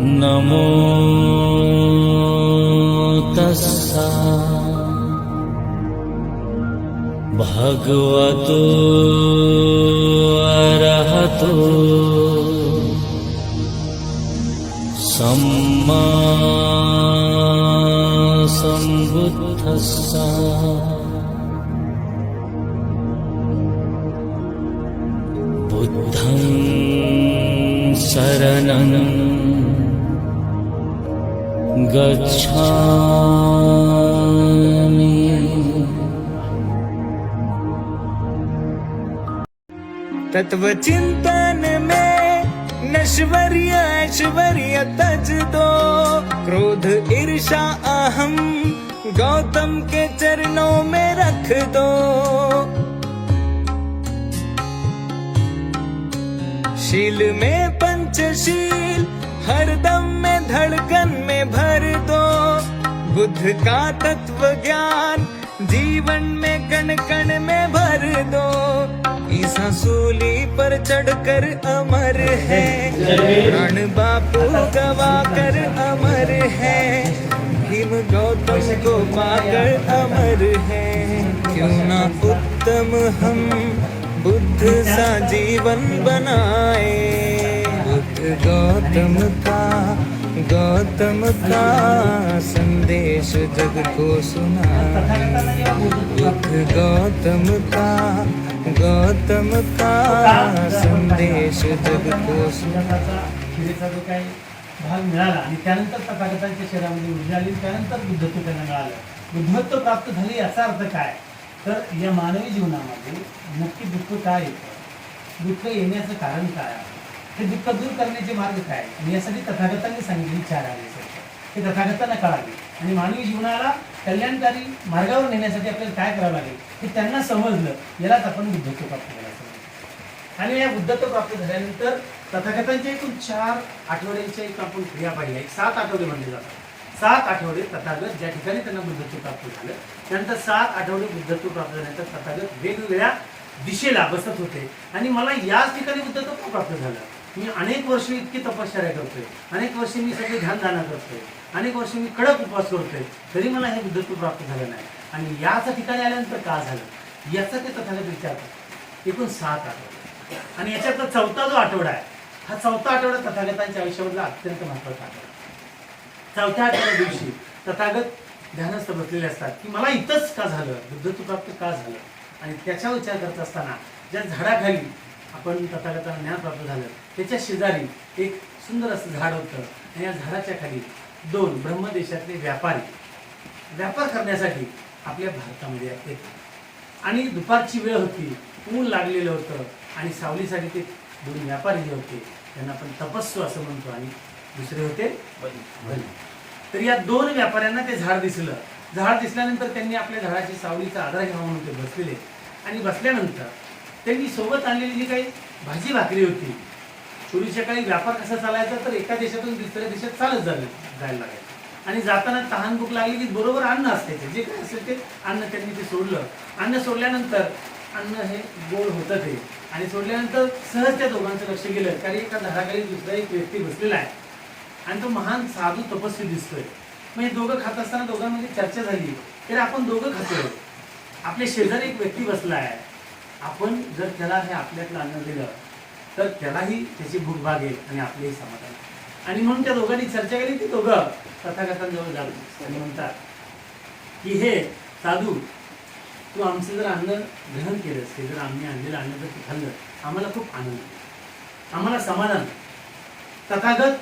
नमो तस्सा भगवतो अरहतो सम्मा सम्बुद्धस्सा बुद्धं शरणं गच्छामि। तत्व चिंतन में नश्वर्य ऐश्वर्य तज दो क्रोध ईर्षा अहम गौतम के चरणों में रख दो शील में पंचशील हरदम धड़कन में भर दो। बुद्ध का तत्व ज्ञान जीवन में कण कण में भर दो। ईसा सूली पर चढ़कर अमर है। प्राण बापू गवा कर अमर है। भीम गौतम को पाकर अमर है। क्यों ना उत्तम हम बुद्ध सा जीवन बनाए? गौतम का गौतम का संदेश जग को सुना। बुद्ध गौतम का गौतम का संदेश जग को सुना। जो काही भाग मिळाला आणि त्यानंतर तथागतांच्या शरीरामध्ये ऊर्जा आली त्यानंतर बुद्धत्व त्यांना मिळालं. बुद्धत्व प्राप्त झाले याचा अर्थ काय? तर या मानवी जीवनामध्ये नक्की दुःख काय येतं? दुःख येण्याचं कारण काय आहे? हे दुःख दूर करण्याचे मार्ग काय आणि यासाठी तथागतांनी सांगितलेली चार आले हे तथागतांना कळाले. आणि मानवी जीवनाला कल्याणकारी मार्गावर नेण्यासाठी आपल्याला काय करावं लागेल? हे त्यांना समजलं. यालाच आपण बुद्धत्व प्राप्त करायचं आणि या बुद्धत्व प्राप्त झाल्यानंतर तथागतांच्या एकूण चार आठवड्यांच्या एक आपण क्रिया पाहिल्या एक सात आठवडे म्हणले जातात. सात आठवडे तथागत ज्या ठिकाणी त्यांना बुद्धत्व प्राप्त झालं. त्यानंतर सात आठवडे बुद्धत्व प्राप्त झाल्यानंतर तथागत वेगवेगळ्या दिशेला बसत होते. आणि मला याच ठिकाणी बुद्धत्व प्राप्त झालं. मी अनेक वर्ष इतकी तपश्चर्या करतोय. अनेक वर्ष मी सगळे ध्यानधारणा करतोय. अनेक वर्ष मी कडक उपवास करतोय. तरी मला हे बुद्धत्व प्राप्त झालं नाही. आणि याच ठिकाणी आल्यानंतर का झालं? याचा ते तथागत विचारतात एकूण सात आठवडे. आणि याच्यातला चौथा जो आठवडा आहे हा चौथा आठवडा तथागतांच्या आयुष्यामधला अत्यंत महत्त्वाचा आठवडा. चौथ्या आठवड्या दिवशी तथागत ध्यानस्थ बसलेले असतात की मला इथंच का झालं? बुद्धत्व प्राप्त का झालं? आणि त्याचा विचार करत असताना ज्या झाडाखाली आपण तथागतांना ज्ञान प्राप्त झालं. त्याच्या शेजारी एक सुंदर असं झाड होतं. आणि या झाडाच्या खाली दोन ब्रह्मदेशातले व्यापारी. व्यापार करण्यासाठी आपल्या भारतामध्ये येतात आणि दुपारची वेळ होती. ऊन लागलेलं होतं. आणि सावलीसाठी ते दोन व्यापारी जे होते त्यांना आपण तपस्सू असं म्हणतो. आणि दुसरे होते तर या दोन व्यापाऱ्यांना ते झाड दिसलं. झाड दिसल्यानंतर त्यांनी आपल्या झाडाची सावलीचा आधार घ्यावा म्हणून ते बसलेले. आणि बसल्यानंतर त्यांनी सोबत आणलेली जी काही भाजी भाकरी होती पूर्वीच्या काळी व्यापार कसा चालायचा तर एका देशातून दुसऱ्या देशात चालत झाले जायला लागायचं. आणि जाताना तहान भूक लागली की बरोबर अन्न असते जे काय असेल ते अन्न त्यांनी ते सोडलं. अन्न सोडल्यानंतर अन्न हे गोड होतं ते. आणि सोडल्यानंतर सहज त्या दोघांचं लक्ष गेलं. कारण एका झाडाखाली दुसरा एक व्यक्ती बसलेला आहे. आणि तो महान साधू तपस्वी दिसतोय. मग हे दोघं खात असताना दोघांमध्ये चर्चा झाली. तर आपण दोघं खातोय. आपल्या शेजारी एक व्यक्ती बसला आहे. आपण जर त्याला हे आपल्यातलं अन्न दिलं तर त्यालाही त्याची भूक भागेल आणि आपलेही समाधान आणि म्हणून त्या दोघांनी चर्चा केली ती दोघं तथागतांजवळ जातात आणि म्हणतात की हे साधू तू आमचं जर अन्न ग्रहण केलंस ते जर आम्ही आणलेलं अन्न जर तू खाल्लं आम्हाला खूप आनंद आम्हाला समाधान तथागत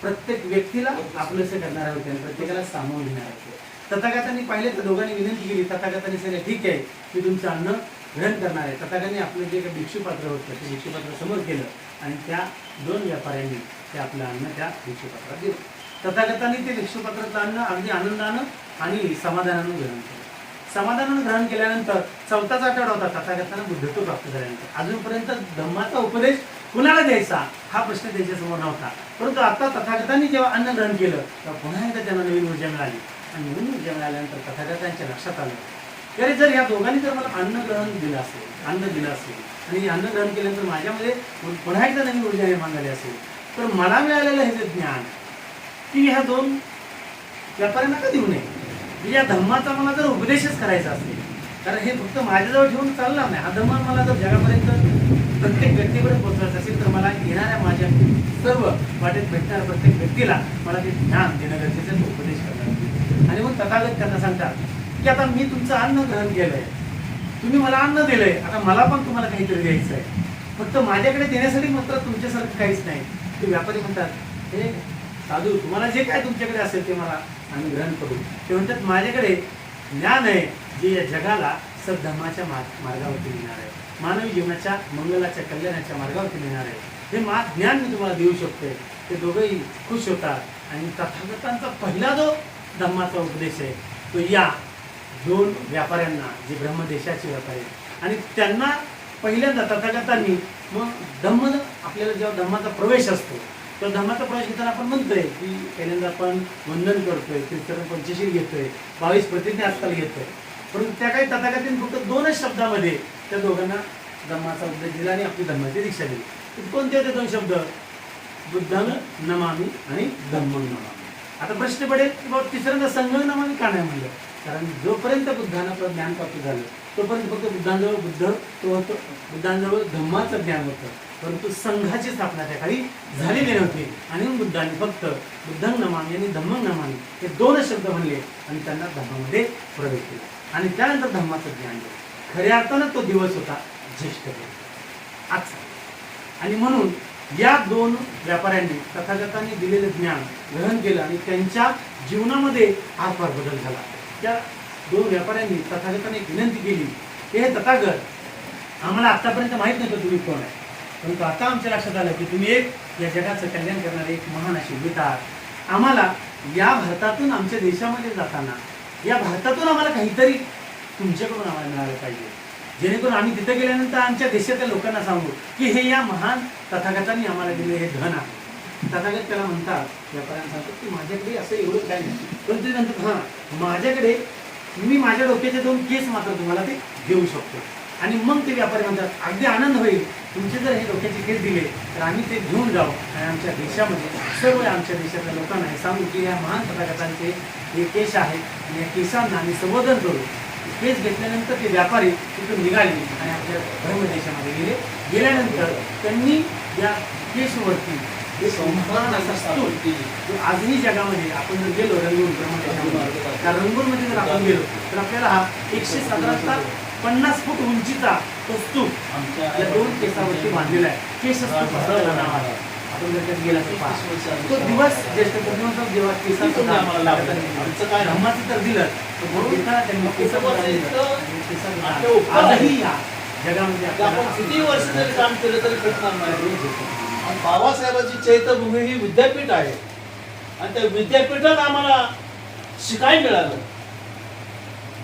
प्रत्येक व्यक्तीला आपलंसं करणारे होते आणि प्रत्येकाला सामावून घेणार होते. तथागतांनी पाहिले तर दोघांनी विनंती केली तथागतांनी सांगितलं ठीक आहे मी तुमचं अन्न ग्रहण करणार आहे. तथागतांनी आपलं जे काही भिक्षुपात्र होतं ते भिक्षुपात्र समोर केलं आणि त्या दोन व्यापाऱ्यांनी ते आपलं अन्न त्या भिक्षुपात्रात दिलं. तथागतांनी ते भिक्षुपात्राचं अन्न अगदी आनंदानं आणि समाधानानं ग्रहण केलं. समाधानानं ग्रहण केल्यानंतर चौथाच आठवडा होता तथागतांना बुद्धत्व प्राप्त झाल्यानंतर. अजूनपर्यंत धम्माचा उपदेश कुणाला द्यायचा? हा प्रश्न त्यांच्यासमोर नव्हता. परंतु आता तथागतांनी जेव्हा अन्न ग्रहण केलं तेव्हा पुन्हा एकदा त्यांना नवीन ऊर्जा मिळाली. आणि नवीन ऊर्जा मिळाल्यानंतर तथागतांच्या लक्षात आलं तरी अरे जर या दोघांनी जर मला अन्न ग्रहण दिलं असेल अन्न दिलं असेल आणि अन्न ग्रहण केल्यानंतर माझ्यामध्ये पुन्हा एकदा नवीन ऊर्जा निर्माण झाली असेल तर मला मिळालेलं हे जे ज्ञान की ह्या दोन व्यापाऱ्यांना का देऊ नये? म्हणजे या धर्माचा मला जर उपदेशच करायचा असेल कारण हे फक्त माझ्याजवळ ठेवून चालणार नाही. हा धर्म मला जर जगापर्यंत प्रत्येक व्यक्तीपर्यंत पोहोचवायचा असेल तर मला येणाऱ्या माझ्या सर्व वाटेत भेटणाऱ्या प्रत्येक व्यक्तीला मला ते ज्ञान देणं गरजेचं उपदेश करणार. आणि मग तथागत त्यांना सांगतात की आता मी तुमचं अन्न ग्रहण केलंय. तुम्ही मला अन्न दिलंय. आता मला पण तुम्हाला काहीतरी द्यायचं आहे फक्त माझ्याकडे देण्यासाठी मात्र तुमच्यासारखं काहीच नाही. ते व्यापारी म्हणतात हे साधू तुम्हाला जे काय तुमच्याकडे असेल ते मला आम्ही ग्रहण करू. ते म्हणतात माझ्याकडे ज्ञान आहे जे या जगाला सद्धर्माच्या मार्गावरती नेणार आहे. मानवी जीवनाच्या मंगलाच्या कल्याणाच्या मार्गावरती नेणार आहे. हे मा ज्ञान मी तुम्हाला देऊ शकते ते दोघंही खुश होतात. आणि तथागतांचा पहिला जो धम्माचा उपदेश आहे तो या. दोन व्यापाऱ्यांना जे ब्रह्मदेशाचे व्यापारी आणि त्यांना पहिल्यांदा तथागतांनी मग धम्म आपल्याला जेव्हा धम्माचा प्रवेश असतो तर धम्माचा प्रवेश घेताना आपण म्हणतोय की पहिल्यांदा आपण वंदन करतोय कीर्तन पंचशील घेतोय बावीस प्रतिज्ञा आजकाल घेतोय. परंतु त्या काही तथागतीन फक्त दोनच शब्दामध्ये त्या दोघांना धम्माचा उद्देश दिला आणि आपली धम्माची दीक्षा दिली. कोणते होते दोन शब्द? बुद्धानं नमामी आणि धम्मन नमामी. आता प्रश्न पडेल की बाबा तिसऱ्यांदा संघ का नाही म्हणलं? कारण जोपर्यंत बुद्धांना आपलं ज्ञान प्राप्त झालं तोपर्यंत फक्त बुद्धांजवळ बुद्ध तो होतो बुद्धांजवळ धम्माचं ज्ञान होतं. परंतु संघाची स्थापना त्या काळी झालेली नव्हती. आणि बुद्धांनी फक्त बुद्धंग नमामी आणि धम्मंग नमामी हे दोन शब्द म्हणले आणि त्यांना धम्मामध्ये प्रवेश केला. आणि त्यानंतर धम्माचं ज्ञान दिलं खऱ्या अर्थानं तो दिवस होता ज्येष्ठ आज आजचा. आणि म्हणून या दोन व्यापाऱ्यांनी तथागतांनी दिलेलं ज्ञान ग्रहण केलं आणि त्यांच्या जीवनामध्ये हा फार बदल झाला. त्या दोन व्यापाऱ्यांनी तथागतांनी विनंती केली की हे तथागत आम्हाला आतापर्यंत माहीत नव्हतं तुम्ही कोण आहे. परंतु आता आमच्या लक्षात आलं की तुम्ही एक या जगाचं कल्याण करणारे एक महान असे आहात आम्हाला या भारतातून आमच्या देशामध्ये जाताना या भारतातून आम्हाला काहीतरी तुमच्याकडून आम्हाला मिळालं पाहिजे. जेणेकरून आम्ही तिथे गेल्यानंतर आमच्या देशातल्या लोकांना सांगू की हे या महान तथागतांनी आम्हाला दिले हे धन आहे. तथागत त्याला म्हणतात व्यापाऱ्यांना सांगतात की माझ्याकडे असं एवढं काय नाही. पण ते म्हणतात हां माझ्याकडे मी माझ्या डोक्याचे दोन केस मात्र तुम्हाला ते देऊ शकतो. आणि मग ते व्यापारी म्हणतात अगदी आनंद होईल. तुमचे जर हे डोक्याचे केस दिले तर आम्ही ते घेऊन जाऊ. आणि आमच्या देशामध्ये सर्व आमच्या देशातल्या लोकांना हे सांगू की या महान तथागतांचे हे केस आहेत आणि या केसांना आम्ही संबोधन करू. केस घेतल्यानंतर ते व्यापारी तिथून निघाले आणि आपल्या धर्म देशामध्ये गेले. गेल्यानंतर त्यांनी या एक महान असा स्तूप जो आजही जगामध्ये आपण जर गेलो रंगून ब्रह्मदेशामध्ये त्या रंगूरमध्ये जर आपण गेलो तर आपल्याला हा एकशे साधारणतः पन्नास फूट उंचीचा तो स्तूप या दोन केसावरती बांधलेला आहे. केस असं नाव आहे. गेला तर पहा. तो दिवस ज्येष्ठ पौर्णिमेचा जेव्हा केसाचं दान आमचं काय? तर दिलं. त्यांनी केसाचं. आजही या जगामध्ये आपण किती वर्ष जरी काम केलं तरी नाही आणि बाबासाहेबांची चैत्यभूमी ही विद्यापीठ आहे. आणि त्या विद्यापीठात आम्हाला शिकाय मिळालं.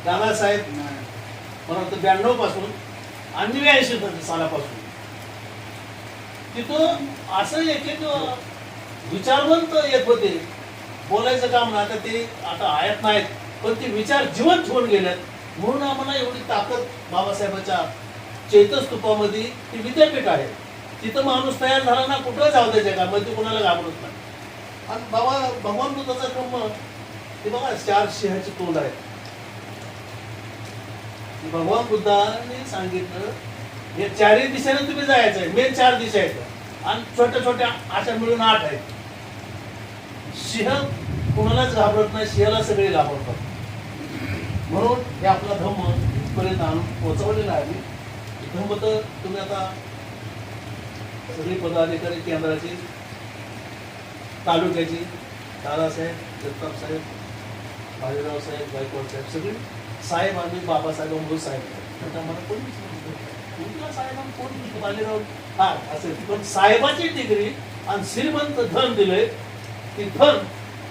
दादासाहेब परंतु ब्याण्णवपासून आणि ब्याऐंशी सालापासून. तिथं असं एक एक विचारवंत येत होते. बोलायचं काम ना आता ते आता आयात नाहीत पण ते विचार जिवंत होऊन गेल्यात म्हणून आम्हाला एवढी ताकद बाबासाहेबांच्या चैतस्तूपामध्ये ती विद्यापीठ आहे. तिथं माणूस तयार झाला ना कुठं जाऊ का? जगामध्ये कुणाला घाबरत नाही. आणि बाबा भगवान बुद्धाचा क्रम ते बघा चार सिंहाची तोंड आहे. भगवान बुद्धाने सांगितलं हे चारही दिशेने तुम्ही जायचं आहे. मेन चार दिशा आहेत. आणि छोट्या छोट्या अशा मिळून आठ आहेत. सिंह कोणालाच घाबरत नाही. सिंहाला सगळे घाबरतात. म्हणून हे आपला धम्म इथपर्यंत आणून पोहोचवलेला आहे. धम्म तर तुम्ही आता सगळी पदाधिकारी केंद्राची तालुक्याची दादासाहेब जगताप साहेब बाजीराव साहेब गायकवाड साहेब सगळे साहेब आणि बाबासाहेब अंबू साहेब. आता मला कोणी कोण हा असेल पण साहेबाची डिग्री आणि श्रीमंत धन दिले ती धन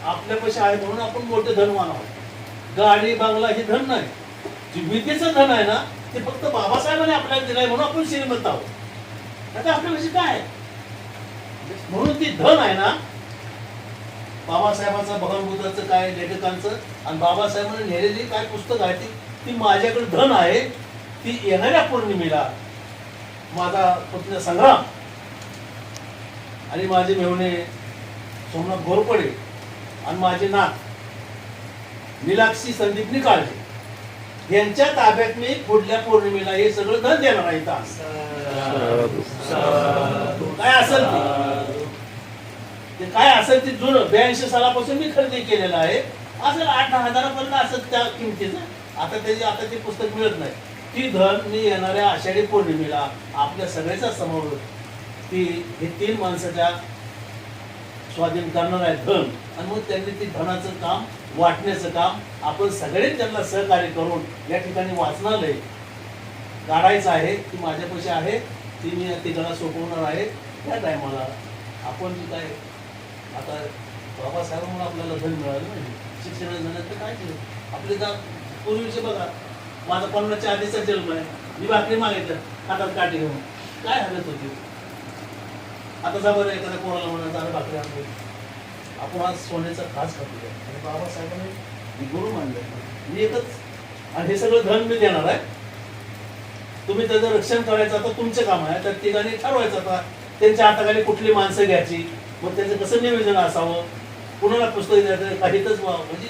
आपल्यापाशी आहे म्हणून आपण मोठे धनवान आहोत गाडी बांगला हे धन नाही. जे विद्येचं धन आहे ना ते फक्त बाबासाहेबांनी आपल्याला दिलंय म्हणून आपण श्रीमंत आहोत. आता आपल्यापाशी काय? आहे? म्हणून ती धन आहे ना बाबासाहेबांचं भगवान काय लेखकांचं आणि बाबासाहेबांनी लिहिलेली काय पुस्तक आहे ती ती माझ्याकडे धन आहे. ती येणाऱ्या पौर्णिमेला माझा पुत्र संग्राम आणि माझे मेहुणे सोमनाथ घोरपडे आणि माझे नाथ नीलाक्षी संदीप निकाळजे यांच्या ताब्यात मी पुढल्या पौर्णिमेला हे सगळं धन देणार आहे काय असेल ते? काय असेल ते जुनं ब्याऐंशी सालापासून मी खरेदी केलेलं आहे. असेल आठ दहा हजारापर्यंत असेल त्या किमतीचं. आता त्याची आता ते पुस्तक मिळत नाही. ती धन मी येणाऱ्या आषाढी पौर्णिमेला आपल्या सगळ्याचा समोर ती हे तीन माणसाच्या स्वाधीन करणार आहे धन. आणि मग त्यांनी ती धनाचं काम वाटण्याचं काम आपण सगळे त्यांना सहकार्य करून या ठिकाणी वाचनालय काढायचं आहे. ती माझ्यापाशी आहे. ती मी तिकडे सोपवणार आहे. त्या टायमाला आपण काय आता बाबासाहेबांमुळे आपल्याला धन मिळालं नाही. शिक्षण झालं तर काय केलं? आपले तर पूर्वीचे बघा माझा पन्नासच्या आधीचा जन्म आहे? मी भाकरी मागितलं हातात काठी घेऊन. काय हरकत होती? आता जा बरं एखाद्या कोणाला म्हणा जरा भाकरी आणली आपण आज सोन्याचा खास खातो. आणि बाबासाहेबांनी मी गुरु मानले. मी एकच आणि हे सगळं धन मी देणार आहे. तुम्ही त्याचं रक्षण करायचं आता तुमचं काम आहे. तर तिघांनी ठरवायचं आता. त्यांच्या हाताखाली कुठली माणसं घ्यायची? मग त्याचं कसं नियोजन असावं? कुणाला पुस्तक द्यायचं? काहीतच व्हावं. म्हणजे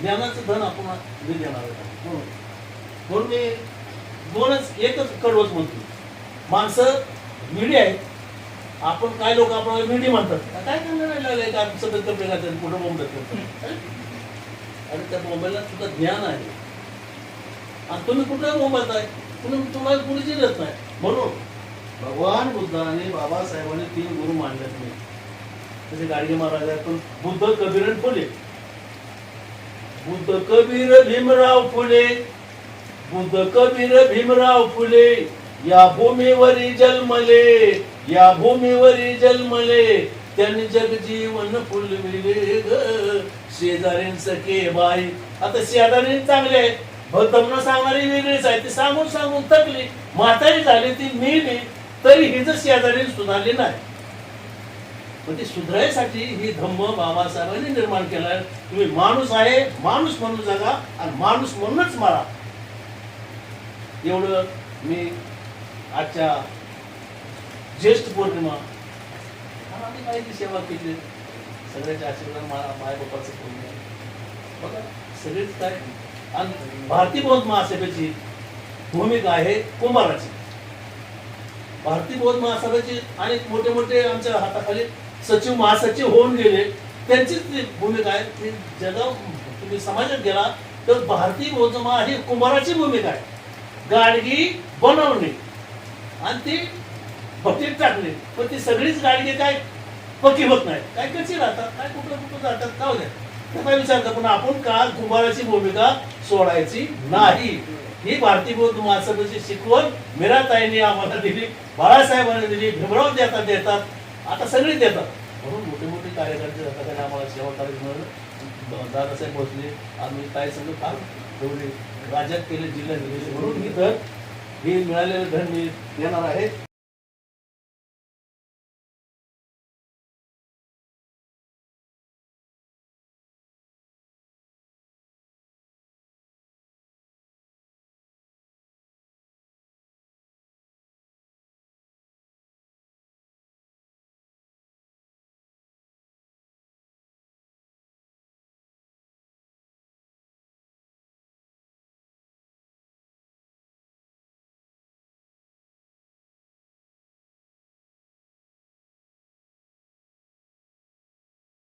ज्ञानाचं धन आपण मी देणार आहे. हो. म्हणून मी दोनच एकच कडवच म्हणतो. माणसं मिडी आहेत. आपण काय लोक आपण मिडी म्हणतात? काय करणार लागले? का सगळं कपडे घालतात कुठं बोंबतात आणि त्या मोबाईलला सुद्धा ज्ञान आहे. आणि तुम्ही कुठं मोबाईल तुम्ही तुम्हाला कुणी जिरत नाही. म्हणून भगवान बुद्धाने बाबासाहेबांनी तीन गुरु मानलेत नाही तसे गाडगे महाराज पण बुद्ध कबीर फुले. बुद्ध कबीर भीमराव फुले. बुद्ध कबीर भीमराव फुले या भूमीवरी जन्मले या भूमीवरी जन्मले त्यांनी जगजीवन फुलविले ग. शेजारीन सखे बाई. आता शेजारी चांगले आहेत. भक्तमना सांगणारी वेगळीच आहे. ती सांगून सांगून थकली. म्हातारी झाली ती मेली. तरी ही शेजारी सुधारली नाही. पण ती सुधारायसाठी ही धम्म बाबासाहेबांनी निर्माण केलाय. तुम्ही माणूस आहे माणूस म्हणून जगा आणि माणूस म्हणूनच मारा. एवढं मी आजच्या ज्येष्ठ पौर्णिमा आम्ही काही सेवा केली. सगळ्याच्या आशीर्वाद मा माय बापाचं पूर्ण बघा सगळेच काय? आणि भारतीय बौद्ध महासभेची भूमिका आहे कुंभाराची. भारतीय बौद्ध महासभेची आणि मोठे मोठे आमच्या हाताखाली सचिव महासचिव होऊन गेले. त्यांचीच ती भूमिका आहे. ती जगा तुम्ही समाजात गेला तर भारतीय बौद्ध महा ही कुंभाराची भूमिका आहे. गाडगी बनवणे. आणि ती भटीत टाकणे. पण ती सगळीच गाडगे काय पक्की होत नाही. काय कशी राहतात? काय कुठं कुठं जातात? का होत्या ते काय पण आपण का कुंभाराची भूमिका सोडायची नाही? ही भारतीय बौद्ध महासभेची शिकवण मीराताईंनी आम्हाला दिली. बाळासाहेबांनी दिली. भीमराव देतात देतात. आता सगळी देतात. म्हणून मोठे मोठे कार्यकर्ते जातात आणि आम्हाला सेवा म्हणून दादासाहेब बसले आम्ही काय सगळं फार ठेवले राज्यात केले जिल्ह्यात म्हणून ही धन हे मिळालेलं धन मी देणार आहे.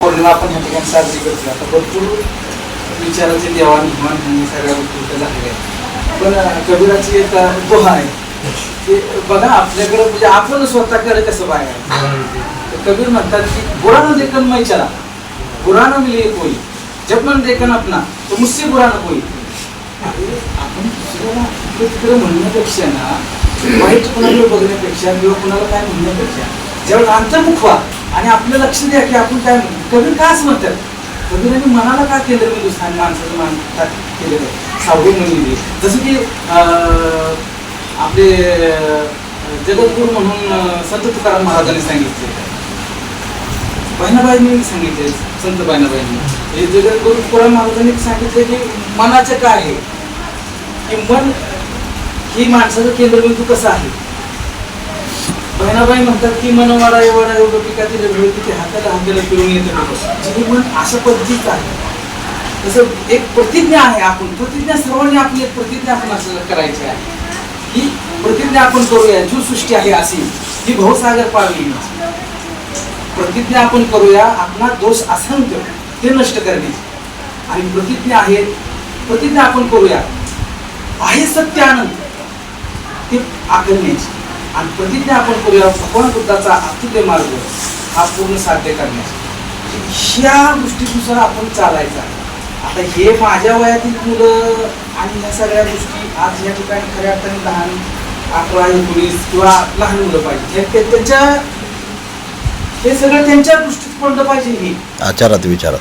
पौर्णिमा आपण ह्या ठिकाणी साजरी करतो आता भरपूर विचाराचे देवाणघेवाण आणि सगळ्या गोष्टी इथं झालेल्या आहेत. पण कबीराची एक दोहा आहे. बघा आपल्याकडे म्हणजे आपण स्वतःकडे कसं बाहेर कबीर म्हणतात की बुरा देखन मैं चला. बुरा न मिले कोई जब मन देखन अपना. तो मुझसे बुरा न कोई आपण दुसऱ्याला तिकडे म्हणण्यापेक्षा ना वाईट कुणाला बघण्यापेक्षा किंवा कुणाला काय म्हणण्यापेक्षा ज्यावेळेस अंतर्मुख व्हा आणि आपलं लक्ष द्या की आपण काय कबीर का असं म्हणतात. कबीराने मनाला का केंद्रबिंदू म्हणजे स्थान माणसाचं मान केलेलं आहे सावळी म्हणली जसं की आपले अं, जगद्गुरू म्हणून संत तुकाराम महाराजांनी सांगितले. बहिणाबाईंनी सांगितले संत बहिणाबाईंनी. हे जगद्गुरू तुकाराम महाराजांनी सांगितले की मनाचं काय आहे? की मन ही माणसाचं केंद्रबिंदू कसं आहे? बहिणाबाई म्हणतात की मन वाडा एवढा एवढं पिकातील वेळ तिथे हाताला हाताला पिळून येतं बघ. जे म्हणजे मन अशा पद्धतीचं आहे. तसं एक प्रतिज्ञा आहे आपण. प्रतिज्ञा सर्वांनी आपली एक प्रतिज्ञा आपण असं करायची आहे. ही प्रतिज्ञा आपण करूया. जी सृष्टी आहे अशी. ही भवसागर पाळली. प्रतिज्ञा आपण करूया. आपला दोष असंख्य. ते नष्ट करण्याची आणि प्रतिज्ञा आहे प्रतिज्ञा आपण करूया. आहे सत्य आनंद ते आकलण्याची. आणि प्रतिज्ञा आपण करूया भगवान बुद्धाचा अत्युदय मार्ग हा पूर्ण साध्य करण्याची. ह्या गोष्टीनुसार आपण चालायचं. आता हे माझ्या वयातील मुलं आणि ह्या सगळ्या गोष्टी आज या ठिकाणी खऱ्या अर्थाने लहान अकरा एकोणीस किंवा लहान मुलं पाहिजे. त्यांच्या हे सगळं त्यांच्या दृष्टीत पडलं पाहिजे हे. आचारात विचारात.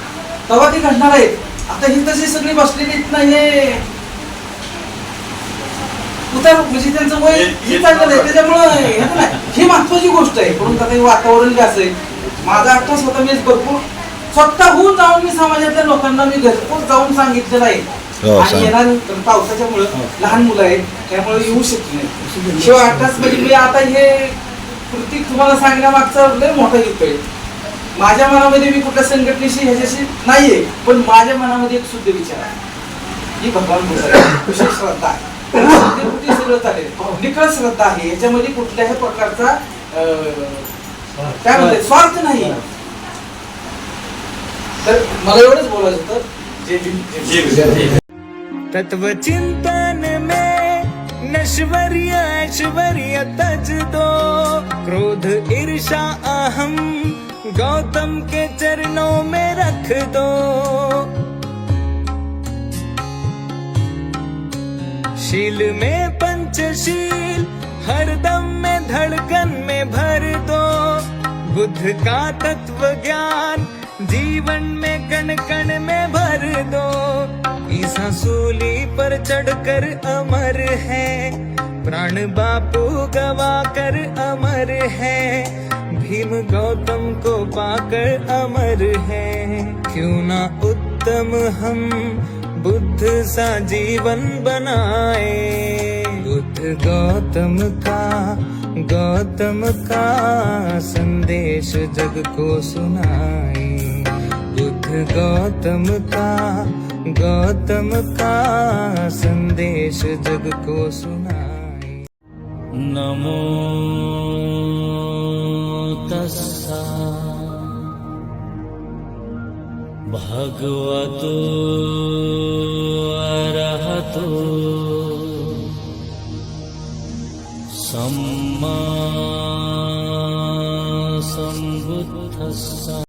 तेव्हा ते घडणार आहेत. आता ही तशी सगळी बसलेली आहेत ना हे उतार म्हणजे त्यांचं वय हे चाललेलं आहे त्याच्यामुळं हे नाही ही महत्वाची गोष्ट आहे. परंतु आता हे वातावरण बी असं आहे. माझा अट्टा स्वतः मी भरपूर स्वतःहून जाऊन मी समाजातल्या लोकांना मी घरपोच जाऊन सांगितलेलं आहे हो, आणि. येणार पावसाच्यामुळं लहान मुलं आहेत त्यामुळे येऊ शकत नाही. शिवाय अट्टाच म्हणजे मी आता हे कृती तुम्हाला सांगण्यामागचा लय मोठा युक्त आहे. माझ्या मनामध्ये मी कुठल्या संघटनेशी ह्याच्याशी नाहीये पण माझ्या मनामध्ये एक शुद्ध विचार आहे. ही भगवान विशेष श्रद्धा आहे. सगळं चालेल निखळ श्रद्धा आहे. याच्यामध्ये कुठल्याही प्रकारचा अं, काय म्हणतात? स्वार्थ नाही. तर मला एवढंच बोलायचं होतं. जे जे- जे तत्व चिंतन में नश्वर्य ऐश्वर्य तज दो। क्रोध ईर्षा अहम गौतम के चरणों में रख दो। शील में पंचशील, हर दम में धड़कन में भर दो। बुद्ध का तत्व ज्ञान जीवन में कण कण में भर दो। ईसा सूली पर चढ़कर अमर है, प्राण बापू गवा कर अमर है। भीम गौतम को पाकर अमर है। क्यों ना उत्तम हम बुद्ध सा जीवन बनाए। बुद्ध गौतम का गौतम का संदेश जग को सुनाए। बुद्ध गौतम का गौतम का संदेश जग को सुनाए। नमो तस्सा भगवतो अरहतो सम्मा सम्बुद्धस्सा